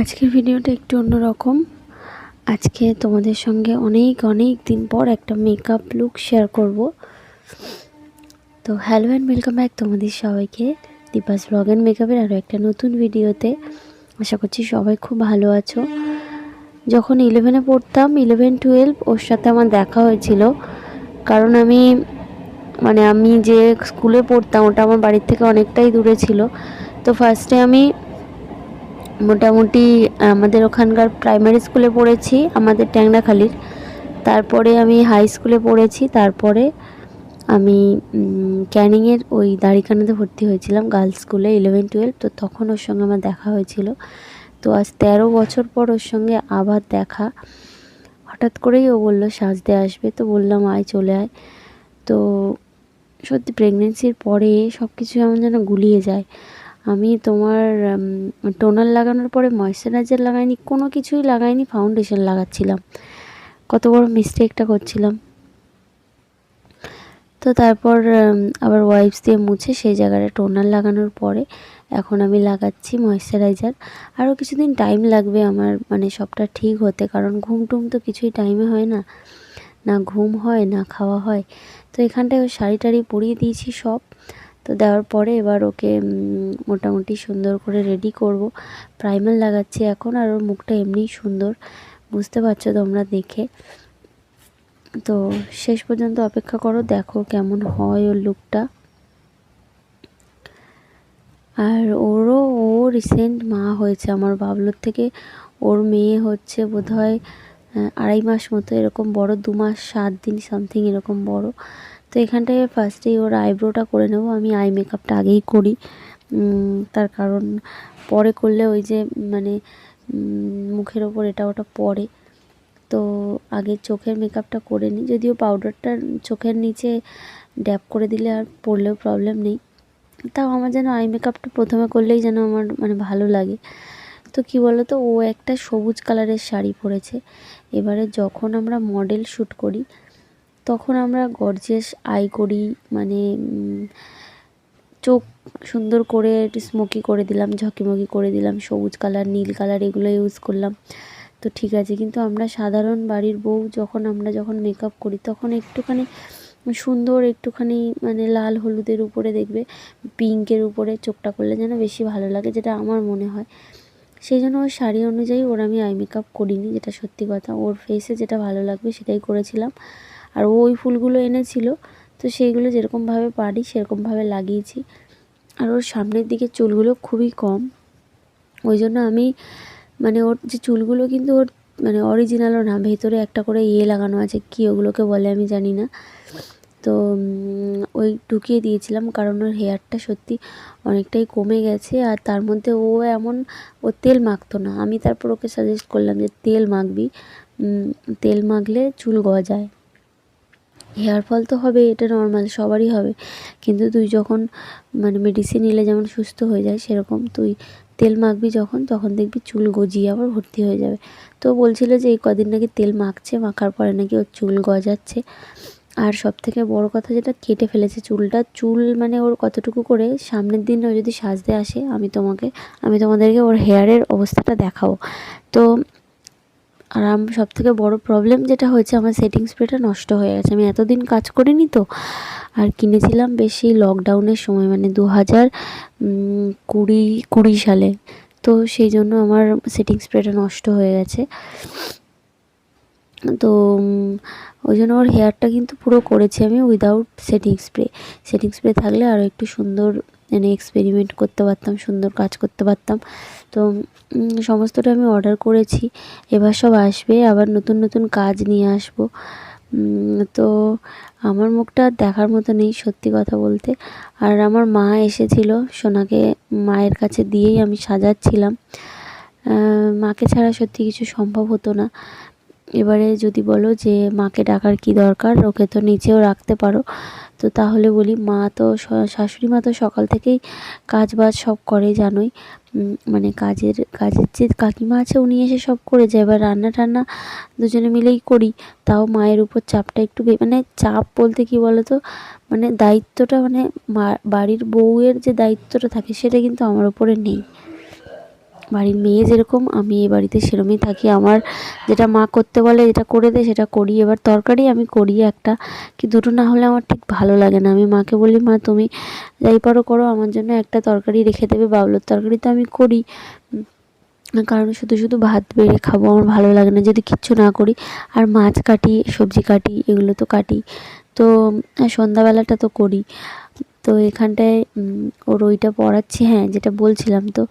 আজকের ভিডিওটা একটু অন্যরকম। আজকে তোমাদের সঙ্গে অনেক অনেক দিন পর একটা মেকআপ লুক শেয়ার করব। তো হ্যালো অ্যান্ড ওয়েলকাম ব্যাক তোমাদের সবাইকে। দীপাস ব্লগ অ্যান্ড মেকআপের আরও একটা নতুন ভিডিওতে। আশা করছি সবাই খুব ভালো আছো। যখন ইলেভেনে পড়তাম ইলেভেন টুয়েলভ ওর সাথে আমার দেখা হয়েছিল। কারণ আমি মানে আমি যে স্কুলে পড়তাম, ওটা আমার বাড়ির থেকে অনেকটাই দূরে ছিল। তো ফার্স্টে আমি মোটামুটি আমাদের ওখানকার প্রাইমারি স্কুলে পড়েছি, আমাদের ট্যাংরাখালির তারপরে আমি হাই স্কুলে পড়েছি, তারপরে আমি ক্যানিংয়ের ওই দাড়িখানাতে ভর্তি হয়েছিলাম গার্লস স্কুলে ইলেভেন টুয়েলভ তো তখন ওর সঙ্গে আমার দেখা হয়েছিল। তো আজ তেরো বছর পর ওর সঙ্গে আবার দেখা। হঠাৎ করেই ও বলল, সাজতে আসবে। তো বললাম, আয়, চলে আয়। তো সত্যি প্রেগনেন্সির পরে সব কিছু এমন যেন গুলিয়ে যায়। আমি তোমার টোনার লাগানোর পরে ময়শ্চারাইজার লাগাইনি, কোনো কিছুই লাগাইনি, ফাউন্ডেশন লাগাচ্ছিলাম। কত বড় মিস্টেকটা করছিলাম। তো তারপর আবার ওয়াইপস দিয়ে মুছে সেই জায়গাটা টোনার লাগানোর পরে এখন আমি লাগাচ্ছি ময়শ্চারাইজার। আরও কিছুদিন টাইম লাগবে আমার মানে সবটা ঠিক হতে, কারণ ঘুম টুম তো কিছুই টাইমে হয় না। না ঘুম হয়, না খাওয়া হয়। তো এখানটায় ওই শাড়ি টাড়ি পরিয়ে দিয়েছি সব। তো দেওয়ার পরে এবার ওকে মোটামুটি সুন্দর করে রেডি করব। প্রাইমার লাগাচ্ছি এখন আর ওর মুখটা এমনিই সুন্দর। বুঝতে পারছ তোমরা দেখে। তো শেষ পর্যন্ত অপেক্ষা করো, দেখো কেমন হয় ওর লুকটা আর ওরও, ও রিসেন্ট মা হয়েছে আমার বাবলোর থেকে। ওর মেয়ে হচ্ছে বোধহয় আড়াই মাস মতো, এরকম বড়, দু মাস, সাত দিন সামথিং এরকম বড়। তো এখানটায় ফার্স্টেই ওর আইব্রোটা করে নেব। আমি আই মেকআপটা আগেই করি। তার কারণ পরে করলে ওই যে মানে মুখের ওপর এটা ওটা পরে তো আগে চোখের মেকআপটা করে নিই। যদিও পাউডারটা চোখের নিচে ড্যাপ করে দিলে আর পড়লেও প্রবলেম নেই। তাও আমার যেন আই মেকআপটা প্রথমে করলেই যেন আমার মানে ভালো লাগে। তো কি বলো তো ও একটা সবুজ কালারের শাড়ি পরেছে। এবারে যখন আমরা মডেল শ্যুট করি তখন আমরা গর্জেস আই করি মানে চোখ সুন্দর করে একটু স্মোকি করে দিলাম, ঝকিমকি করে দিলাম, সবুজ কালার নীল কালার এগুলো ইউজ করলাম। তো ঠিক আছে, কিন্তু আমরা সাধারণ বাড়ির বউ যখন আমরা যখন মেকআপ করি, তখন একটুখানি সুন্দর, একটুখানি মানে লাল হলুদের উপরে দেখবে পিঙ্কের উপরে চোখটা করলে যেন বেশি ভালো লাগে, যেটা আমার মনে হয়। সেই জন্য ওর শাড়ি অনুযায়ী ওর আমি আই মেকআপ করিনি, যেটা সত্যি কথা। ওর ফেসে যেটা ভালো লাগবে সেটাই করেছিলাম। আর ওই ফুলগুলো এনেছিল, তো সেইগুলো যেরকমভাবে পারি সেরকমভাবে লাগিয়েছি। আর ওর সামনের দিকে চুলগুলো খুবই কম। ওই জন্য আমি মানে ওর যে চুলগুলো কিন্তু ওর মানে অরিজিনালও না, ভেতরে একটা করে ইয়ে লাগানো আছে, কী ওগুলোকে বলে আমি জানি না। তো ওই ঢুকিয়ে দিয়েছিলাম কারণ ওর হেয়ারটা সত্যি অনেকটাই কমে গেছে আর তার মধ্যে ও এমন, ও তেল মাখতো না। আমি তারপর ওকে সাজেস্ট করলাম যে তেল মাখবি। তেল মাখলে চুল গজায়। হেয়ার ফল তো হবে, এটা নর্মাল সবারই হবে। কিন্তু তুই যখন মানে মেডিসিন নিলে যেমন সুস্থ হয়ে যায়, সেরকম তুই তেল মাখবি যখন, তখন দেখবি চুল গজিয়ে আবার ভর্তি হয়ে যাবে। তো বলছিল যে এই কদিন নাকি তেল মাখছে, মাখার পরে নাকি ওর চুল গজাচ্ছে। আর সব থেকে বড় কথা যেটা, কেটে ফেলেছে চুলটা। চুল মানে ওর কতটুকু করে, সামনের দিন ও যদি সাজতে আসে, আমি তোমাকে, আমি তোমাদেরকে ওর হেয়ারের অবস্থাটা দেখাবো। তো আর আমি সব থেকে বড়ো প্রবলেম যেটা হয়েছে, আমার সেটিং স্প্রেটা নষ্ট হয়ে গেছে। আমি এতদিন কাজ করিনি তো, আর কিনেছিলাম বেশি লকডাউনের সময় মানে দু হাজার কুড়ি কুড়ি সালে। তো সেই জন্য আমার সেটিং স্প্রেটা নষ্ট হয়ে গেছে। তো ওই জন্য ওর হেয়ারটা কিন্তু পুরো করেছি আমি without setting spray setting spray থাকলে আরও একটু সুন্দর মানে এক্সপেরিমেন্ট করতে পারতাম, সুন্দর কাজ করতে পারতাম। তো সমস্তটা আমি অর্ডার করেছি। এবার সব আসবে, আবার নতুন নতুন কাজ নিয়ে আসব। তো আমার মুখটা দেখার মতো নেই, সত্যি কথা বলতে। আর আমার মা এসেছিল, সোনাকে মায়ের কাছে দিয়েই আমি সাজাচ্ছিলাম। মাকে ছাড়া সত্যি কিছু সম্ভব হতো না। এবারে যদি বলো যে, মাকে ডাকার কি দরকার? ওকে তো নিচেও রাখতে পারো। তো তাহলে বলি, মা তো শাশুড়ি মা তো সকাল থেকেই কাজ বাজ সব করে, জানোই। মানে কাজের কাজের যে কাকিমা আছে উনি এসে সব করে যায়। এবার রান্না টান্না দুজনে মিলেই করি। তাও মায়ের উপর চাপটা একটু মানে চাপ বলতে কি বলো তো মানে দায়িত্বটা মানে বাড়ির বউয়ের যে দায়িত্বটা থাকে সেটা কিন্তু আমার উপরে নেই। বাড়ির মেয়ে যেরকম, আমি এ বাড়িতে সেরমই থাকি। আমার যেটা মা করতে বলে, যেটা করে দেয়, সেটা করি। এবার তরকারি আমি করি একটা, কি দুটো না হলে আমার ঠিক ভালো লাগে না। আমি মাকে বলি, মা, তুমি যাই পারো করো, আমার জন্য একটা তরকারি রেখে দেবে, বাবলোর তরকারি তো আমি করি। কারণ শুধু শুধু ভাত বেড়ে খাব, আমার ভালো লাগে না। যদি কিচ্ছু না করি, আর মাছ কাটি, সবজি কাটি, এগুলো তো কাটি। তো, সন্ধ্যাবেলাটা তো করি। তো এখানটায় ওর ওইটা পড়াচ্ছি হ্যাঁ যেটা বলছিলাম তো।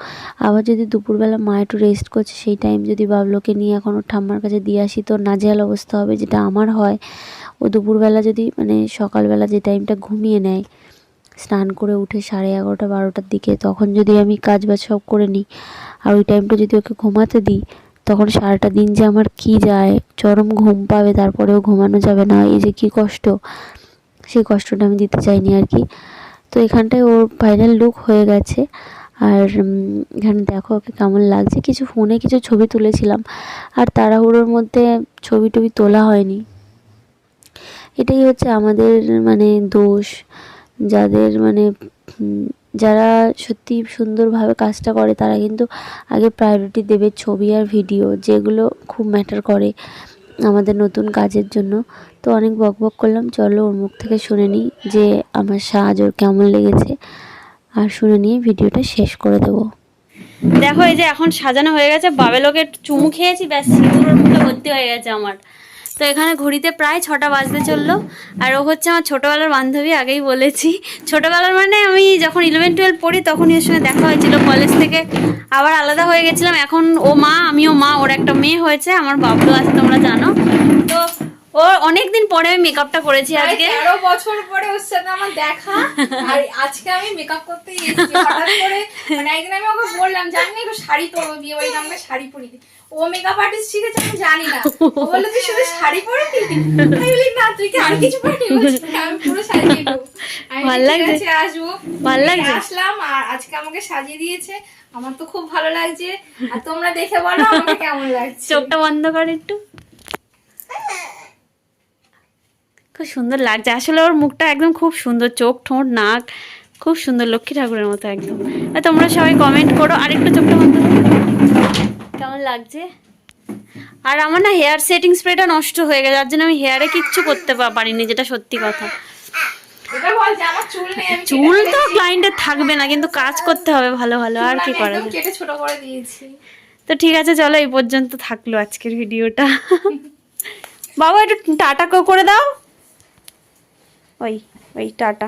আবার যদি দুপুরবেলা মা একটু রেস্ট করছে, সেই টাইম যদি বাবলোকে নিয়ে এখন ওর ঠাম্মার কাছে দিয়ে আসি, তো নাজেহাল অবস্থা হবে যেটা আমার হয়। ও দুপুরবেলা যদি মানে সকালবেলা যে টাইমটা ঘুমিয়ে নেয়, স্নান করে উঠে সাড়ে এগারোটা, বারোটার দিকে, তখন যদি আমি কাজ বাজ সব করে নিই, আর ওই টাইমটা যদি ওকে ঘুমাতে দিই, তখন সারাটা দিন যে আমার কী যায়, চরম ঘুম পাবে, তারপরেও ঘুমানো যাবে না, এই যে কী কষ্ট, সেই কষ্টটা আমি দিতে চাইনি আর কি। তো এখানটায় ওর ফাইনাল লুক হয়ে গেছে। আর এখানে দেখো ওকে কেমন লাগছে। কিছু ফোনে কিছু ছবি তুলেছিলাম। আর তাড়াহুড়োর মধ্যে ছবি টবি তোলা হয়নি। এটাই হচ্ছে আমাদের মানে দোষ। যাদের মানে যারা সত্যি সুন্দরভাবে কাজটা করে, তারা কিন্তু আগে প্রায়োরিটি দেবে ছবি আর ভিডিও যেগুলো খুব ম্যাটার করে। আমাদের নতুন কাজের জন্য। তো অনেক বক বক করলাম। চলো ওর মুখ থেকে শুনে নিই যে আমার সাজ ওর কেমন লেগেছে। আর শুনে নিয়ে ভিডিওটা শেষ করে দেবো। দেখো এই যে এখন সাজানো হয়ে গেছে। বাবেলোকে চুমু খেয়েছি। ব্যাস, সিঁদুরের মুখে ভর্তি হয়ে গেছে আমার। তো এখানে ঘড়িতে প্রায় ছটা বাজতে চলল। আর ও হচ্ছে আমার ছোটোবেলার বান্ধবী, আগেই বলেছি। ছোটোবেলার মানে আমি যখন ইলেভেন টুয়েলভ পড়ি, তখনই ওর সঙ্গে দেখা হয়েছিল। কলেজ থেকে আবার আলাদা হয়ে গেছিলাম। এখন ও মা, আমিও মা, ওর একটা মেয়ে হয়েছে, আমার বাবলু আছে, তোমরা জানো। তো ও অনেক দিন পরে আমি মেকআপটা করেছি আজকে। তেরো বছর পরে ওর সাথে আমার দেখা। আর আজকে আমি মেকআপ করতে এসেছি হঠাৎ করে। মানে একদিন আমি ওকে বললাম জানি না একটু শাড়ি পরবো বিয়ে বাড়িতে আমাকে শাড়ি পরিয়ে। ও মেকআপ আর্টিস্ট শিখেছে আমি জানি না। ও বলল তুই শুধু শাড়ি পরে দিবি আমি বলি না তুই কি আর কিছু "না, আমি পুরো সাজিয়ে দেবো। ভালো লাগছে? আসব। ভালো লাগছে? আসলাম আর আজকে আমাকে সাজিয়ে দিয়েছে। আমার তো খুব ভালো লাগছে। আর তোমরা দেখে বলো আমাকে কেমন লাগছে। চোখটা বন্ধ কর একটু। খুব সুন্দর লাগছে। আসলে ওর মুখটা একদম খুব সুন্দর চোখ ঠোঁট নাক খুব সুন্দর লক্ষ্মী ঠাকুরের মতো একদম। তোমরা সবাই কমেন্ট করো আরেকটু চোখটা বন্ধ কেমন লাগছে? আর আমার না হেয়ার সেটিং স্প্রেটা নষ্ট হয়ে গেছে যার জন্য আমি হেয়ারে কিচ্ছু করতে পারিনি যেটা সত্যি কথা। চুল তো। ক্লায়েন্টের থাকবে না কিন্তু কাজ করতে হবে ভালো ভালো আর কি করা যায় কেটে ছোট করে দিয়েছি। তো ঠিক আছে চলো এই পর্যন্ত থাকল আজকের ভিডিওটা বাবা একটু টাটা করে দাও। ওই ওই টাটা।